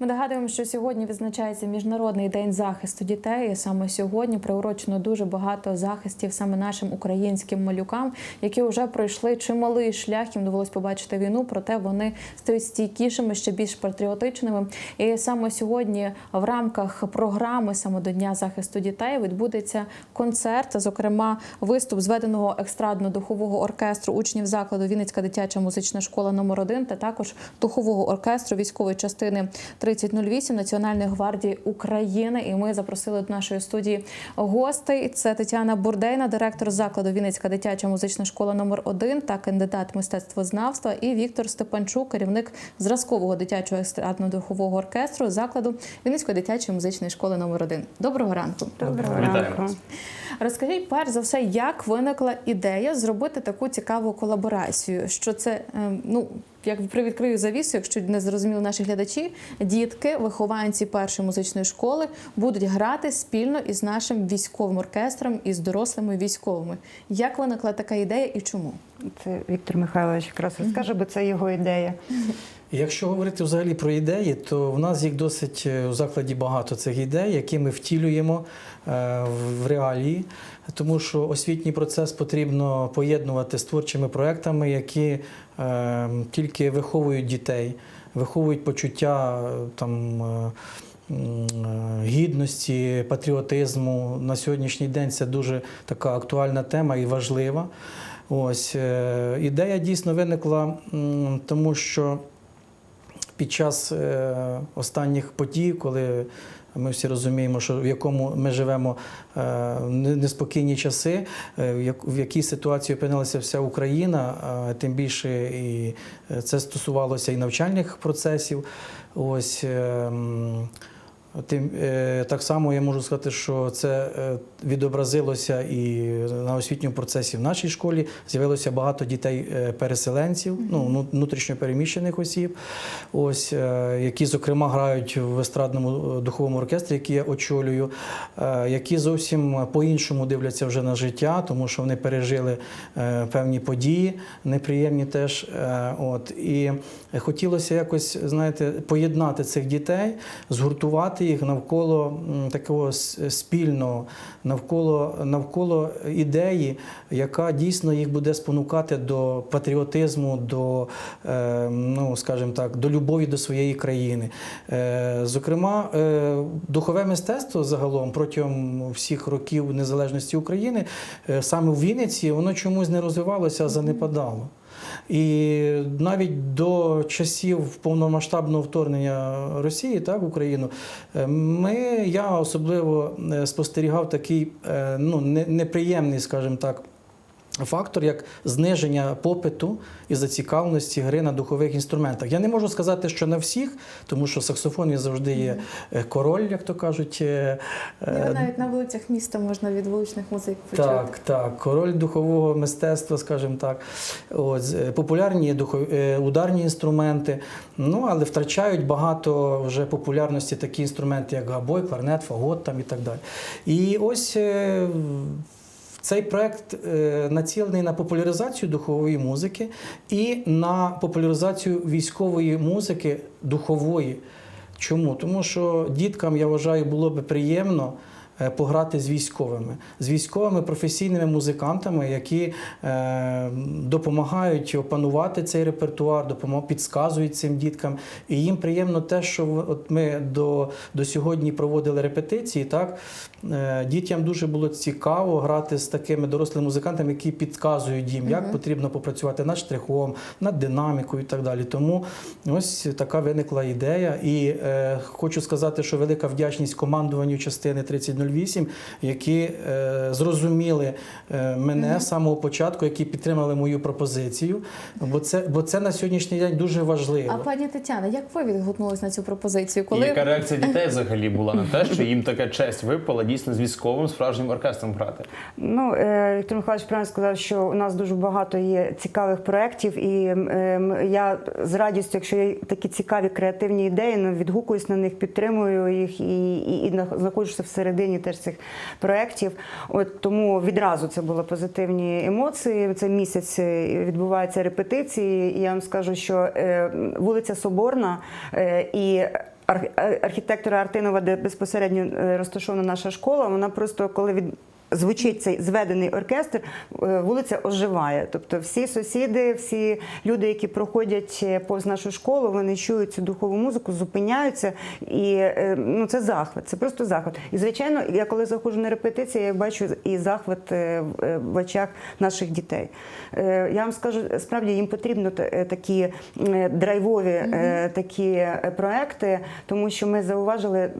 Ми нагадуємо, що сьогодні відзначається міжнародний день захисту дітей. І саме сьогодні приурочено дуже багато захистів саме нашим українським малюкам, які вже пройшли чималий шлях. Їм довелось побачити війну, проте вони стають стійкішими, ще більш патріотичними. І саме сьогодні в рамках програми саме до Дня захисту дітей відбудеться концерт, зокрема, виступ зведеного естрадно-духового оркестру учнів закладу Вінницька дитяча музична школа номер 1 та також духового оркестру військової частини 3008 Національної гвардії України. І ми запросили до нашої студії гостей. Це Тетяна Бурдейна, директор закладу Вінницька дитяча музична школа номер 1 та кандидат мистецтвознавства, і Віктор Степанчук, керівник зразкового дитячого естрадно-духового оркестру закладу Вінницької дитячої музичної школи номер 1 Доброго ранку. Доброго ранку. Розкажіть перш за все, як виникла ідея зробити таку цікаву колаборацію? Що це ем, ну як привідкрию завісу, якщо не зрозуміли наші глядачі, дітки, вихованці першої музичної школи будуть грати спільно із нашим військовим оркестром і з дорослими військовими. Як виникла така ідея і чому? Це Віктор Михайлович якраз розкаже, бо це його ідея. Якщо говорити взагалі про ідеї, то в нас їх досить е, у закладі багато цих ідей, які ми втілюємо е, в реалії, тому що освітній процес потрібно поєднувати з творчими проектами, які е, тільки виховують дітей, виховують почуття е, там. Гідності, патріотизму на сьогоднішній день це дуже така актуальна тема і важлива. Ось ідея дійсно виникла, тому що під час е, останніх подій, коли ми всі розуміємо, що в якому ми живемо е, неспокійні часи, е, в якій ситуації опинилася вся Україна, тим більше і це стосувалося і навчальних процесів. Ось. Е, Тим е, так само я можу сказати, що це е, відобразилося і на освітньому процесі в нашій школі. З'явилося багато дітей-переселенців, ну ну, внутрішньопереміщених осіб, ось е, які, зокрема, грають в естрадному е, духовому оркестрі, який я очолюю, е, які зовсім по-іншому дивляться вже на життя, тому що вони пережили е, певні події, неприємні теж. Е, От і хотілося якось, знаєте, поєднати цих дітей, згуртувати їх навколо такого спільного, навколо, навколо ідеї, яка дійсно їх буде спонукати до патріотизму, до, е, ну, скажімо так, до любові до своєї країни. Е, Зокрема, е, духове мистецтво загалом протягом всіх років незалежності України, саме в Вінниці, воно чомусь не розвивалося, а занепадало. І навіть до часів повномасштабного вторгнення Росії так, в Україну, е, ми, я особливо е, спостерігав такий е, ну, не- неприємний, скажімо так. Фактор як зниження попиту і зацікавленості гри на духових інструментах. Я не можу сказати, що на всіх, тому що саксофон він завжди є е, король, як то кажуть. е, е, Його навіть на вулицях міста можна від вуличних музик почути. так, так, король духового мистецтва, скажімо так. От, популярні духові, ударні інструменти, ну але втрачають багато вже популярності такі інструменти, як габой, кларнет, фагот там і так далі. І ось. Цей проект е, націлений на популяризацію духової музики і на популяризацію військової музики духової. Чому? Тому що діткам, я вважаю, було би приємно пограти з військовими, з військовими професійними музикантами, які е, допомагають опанувати цей репертуар, допомо- підказують цим діткам. І їм приємно те, що от ми до, до сьогодні проводили репетиції. Так? Е, дітям дуже було цікаво грати з такими дорослими музикантами, які підказують їм, як потрібно попрацювати над штрихом, над динамікою і так далі. Тому ось така виникла ідея. І е, хочу сказати, що велика вдячність командуванню частини 3008, які зрозуміли мене з самого початку, які підтримали мою пропозицію. Бо це, бо це на сьогоднішній день дуже важливо. А пані Тетяна, як ви відгукнулись на цю пропозицію? І яка реакція дітей взагалі була на те, що їм така честь випала дійсно з військовим справжнім оркестром грати? Ну, Віктор Михайлович правильно сказав, що у нас дуже багато є цікавих проєктів, і я з радістю, якщо є такі цікаві креативні ідеї, ну, відгукуюсь на них, підтримую їх і, і, і на- знаходжуся всередині теж цих проєктів. От тому відразу це були позитивні емоції. Це місяць е, відбуваються репетиції. І я вам скажу, що е, вулиця Соборна е, і ар- архітектора Артинова, де безпосередньо розташована наша школа, вона просто коли від. Звучить цей зведений оркестр, е, вулиця оживає. Тобто всі сусіди, всі люди, які проходять е, повз нашу школу, вони чують цю духову музику, зупиняються, і е, ну це захват, це просто захват. І звичайно, я коли заходжу на репетиції, я бачу і захват в- очах наших дітей. Я вам скажу, справді їм потрібно такі драйвові такі проекти, тому що ми зауважили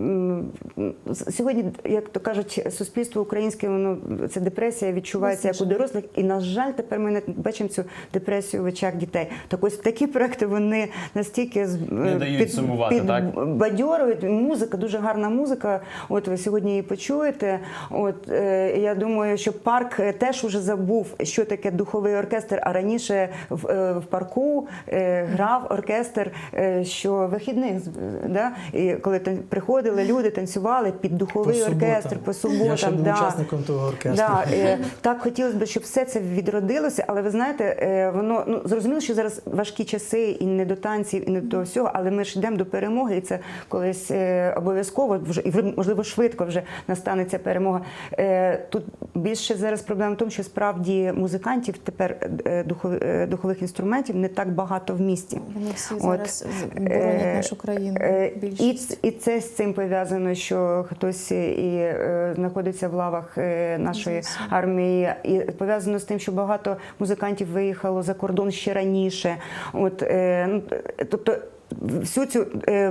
сьогодні, як то кажуть, суспільство українське, воно це депресія відчувається як у дорослих, і на жаль, тепер ми не бачимо цю депресію в очах дітей. Так ось такі проекти вони настільки Не е, дають сумувати, так? бадьорують. Музика, дуже гарна музика. От ви сьогодні її почуєте. От е, я думаю, що парк е, теж уже забув, що таке духовий оркестр. А раніше в, е, в парку е, грав оркестр е, що вихідних, да? і коли приходили люди, танцювали під духовий По суботам. оркестр по суботам. Я ще був да. учасником того оркестру. Да, е, так хотілося б, щоб все це відродилося, але ви знаєте, е, воно ну зрозуміло, що зараз важкі часи і не до танців, і не до всього, але ми ж йдемо до перемоги, і це колись е, обов'язково вже і можливо швидко вже настане ця перемога. Е, Тут більше зараз проблема в тому, що справді музикантів тепер е, духов- е, духових інструментів не так багато в місті. Вони всі От, зараз боронять е, нашу країну. Е, І, і це з цим пов'язано, що хтось і е, знаходиться в лавах е, нашої Звісно. армії, і пов'язано з тим, що багато музикантів виїхало за кордон ще раніше. От е, ну, тобто. Всю цю е,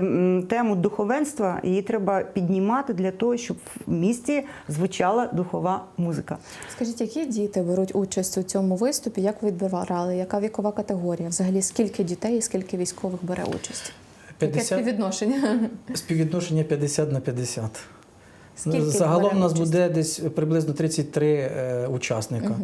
тему духовенства її треба піднімати для того, щоб в місті звучала духова музика. Скажіть, які діти беруть участь у цьому виступі? Як ви відбирали? Яка вікова категорія? Взагалі, скільки дітей і скільки військових бере участь? Яке співвідношення? співвідношення 50 на 50. Скільки Загалом у нас участь? буде десь приблизно 33 е, учасника.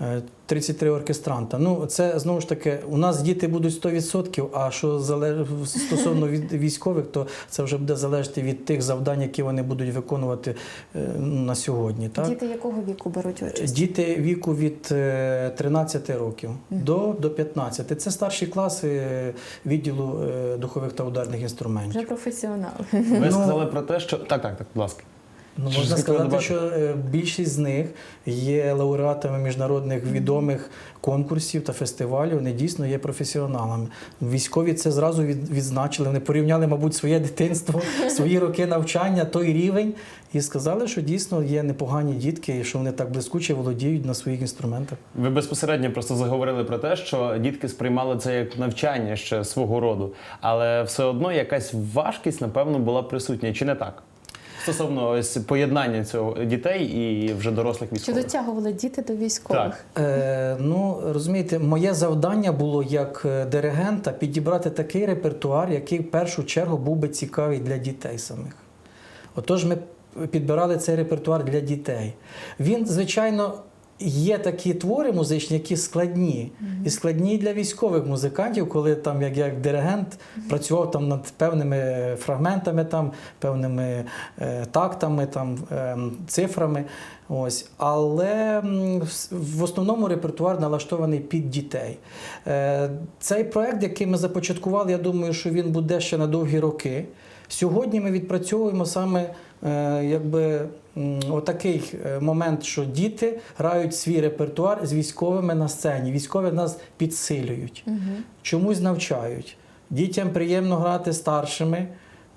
Е, 33 оркестранта. Ну, це знову ж таки, у нас діти будуть 100%, а що залеж... стосовно від військових, то це вже буде залежати від тих завдань, які вони будуть виконувати е, на сьогодні. Так? Діти якого віку беруть участь? Діти віку від е, 13 років до, до 15. Це старші класи відділу е, духових та ударних інструментів. Вже професіонали. Ви Ну, сказали про те, що так, так, так, будь ласка. Ну, можна сказати, що е, більшість з них є лауреатами міжнародних відомих конкурсів та фестивалів. Вони дійсно є професіоналами. Військові це зразу від- відзначили. Вони порівняли, мабуть, своє дитинство, свої роки навчання, той рівень, і сказали, що дійсно є непогані дітки, і що вони так блискуче володіють на своїх інструментах. Ви безпосередньо просто заговорили про те, що дітки сприймали це як навчання ще свого роду, але все одно якась важкість, напевно, була присутня, чи не так? Стосовно ось поєднання цього дітей і вже дорослих військових. Чи дотягували діти до військових? Так. Е, ну, розумієте, моє завдання було як е, диригента підібрати такий репертуар, який в першу чергу був би цікавий для дітей самих. Отож, ми підбирали цей репертуар для дітей. Він, звичайно, є такі твори музичні, які складні. І складні для військових музикантів, коли там, як, як диригент, працював там над певними фрагментами, там, певними е, тактами, там, е, цифрами. Ось. Але в- в основному репертуар налаштований під дітей. Е, Цей проект, який ми започаткували, я думаю, що він буде ще на довгі роки. Сьогодні ми відпрацьовуємо саме е, якби, отакий е, момент, що діти грають свій репертуар з військовими на сцені. Військові нас підсилюють, чомусь навчають. Дітям приємно грати старшими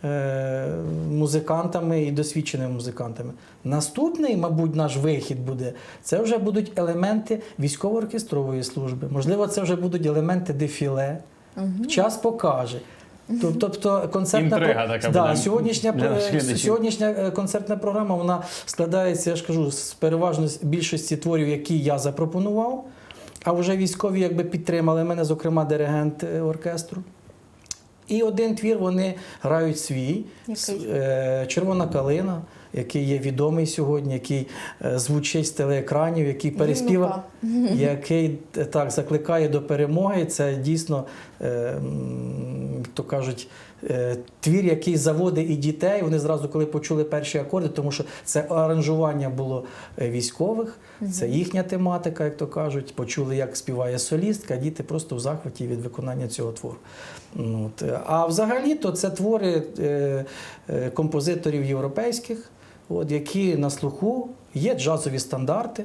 е, музикантами і досвідченими музикантами. Наступний, мабуть, наш вихід буде. Це вже будуть елементи військово-оркестрової служби. Можливо, це вже будуть елементи дефіле. Час покаже. Тоб- Тобто концертна Інтрига така да, буде сьогоднішня, для е, сьогоднішня е, концертна програма вона складається, я ж кажу, з переважно з більшості творів, які я запропонував. А вже військові якби підтримали мене, зокрема, диригент е, оркестру. І один твір вони грають свій Який? Червона калина, який є відомий сьогодні, який звучить з телеекранів, який переспівав, який так закликає до перемоги. Це дійсно то кажуть, е, твір, який заводить і дітей. Вони зразу, коли почули перші акорди, тому що це аранжування було е, військових, це їхня тематика, як то кажуть. Почули, як співає солістка, діти просто в захваті від виконання цього твору. Ну, от, е, А взагалі, то це твори композиторів європейських, от, які на слуху є джазові стандарти.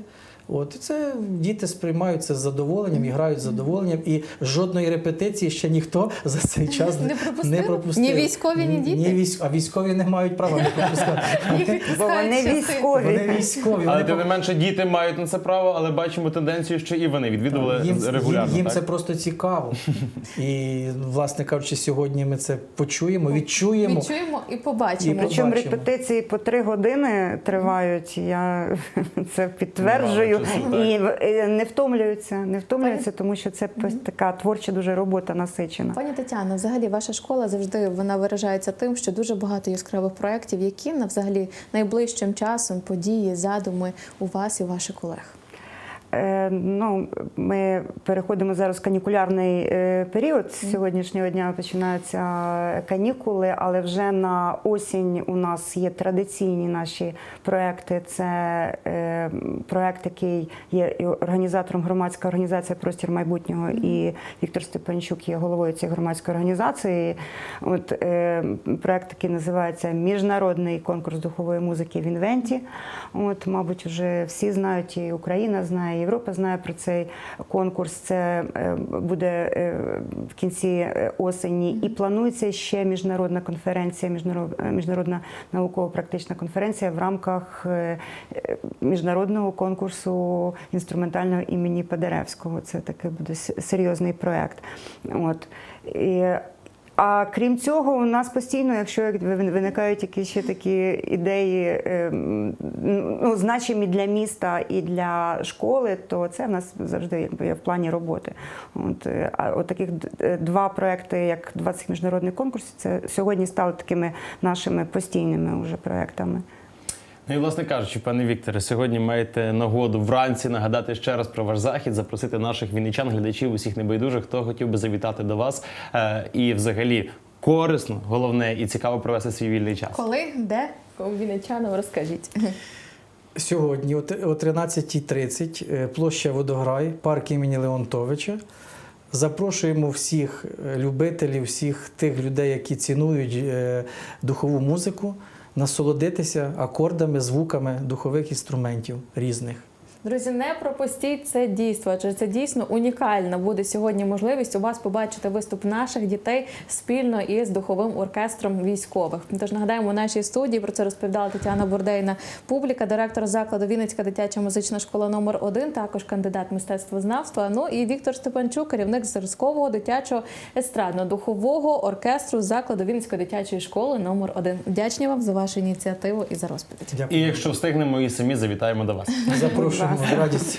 От це діти сприймають це з задоволенням і грають з задоволенням. І жодної репетиції ще ніхто за цей час Не пропустив? пропустив. Ні військові, ні діти? Ні військ... А військові не мають права не пропускати. Бо вони військові. Вони військові. Але тим не менше діти мають на це право, але бачимо тенденцію, що і вони відвідували їм, регулярно. їм, їм так? це просто цікаво. І, власне кажучи, сьогодні ми це почуємо, відчуємо. Відчуємо і І побачимо. Причому репетиції по три години тривають. Я це підтверджую Так. і е, не втомлюються, не втомлюються, тому що це така творча дуже робота насичена. Пані Тетяно, взагалі ваша школа завжди вона виражається тим, що дуже багато яскравих проєктів, які на взагалі найближчим часом події, задуми у вас і ваших колег. Е, Ну, ми переходимо зараз в канікулярний е, період. З сьогоднішнього дня починаються канікули, але вже на осінь у нас є традиційні наші проекти. Це е, проект, який є організатором громадська організація Простір майбутнього, і Віктор Степанчук є головою цієї громадської організації. От проект, який називається Міжнародний конкурс духової музики в інвенті. От, мабуть, вже всі знають, і Україна знає, Європа знає про цей конкурс. Це е, буде е, в кінці е, осені. І планується ще міжнародна конференція, міжнародна науково-практична конференція в рамках міжнародного конкурсу інструментального імені Падеревського. Це такий буде серйозний проект. От. І, а крім цього, у нас постійно, якщо виникають якісь ще такі ідеї, ем, ну, значимі для міста і для школи, то це в нас завжди є в плані роботи. От, е, от таких е, два проекти, як 20 міжнародних конкурсів, це сьогодні стали такими нашими постійними уже проектами. Ну і власне кажучи, пане Вікторе, сьогодні маєте нагоду вранці нагадати ще раз про ваш захід, запросити наших вінничан, глядачів, усіх небайдужих, хто хотів би завітати до вас е, і взагалі корисно, головне і цікаво провести свій вільний час. Коли, де, вінничанам, розкажіть. Сьогодні о 13.30 е, площа Водограй, парк імені Леонтовича. Запрошуємо всіх е, любителів, всіх тих людей, які цінують е, духову музику, насолодитися акордами, звуками духових інструментів різних. Друзі, не пропустіть це дійство, адже це дійсно унікальна буде сьогодні можливість у вас побачити виступ наших дітей спільно із духовим оркестром військових. Тож нагадаємо, у нашій студії про це розповідала Тетяна Бурдейна, публіка, директор закладу Вінницька дитяча музична школа номер 1 також кандидат мистецтвознавства. Ну і Віктор Степанчук, керівник зразкового дитячого естрадно-духового оркестру закладу Вінницької дитячої школи номер 1 Вдячні вам за вашу ініціативу і за розповідь. І якщо встигнемо, і самі завітаємо до вас. Запрошуємо з радістю.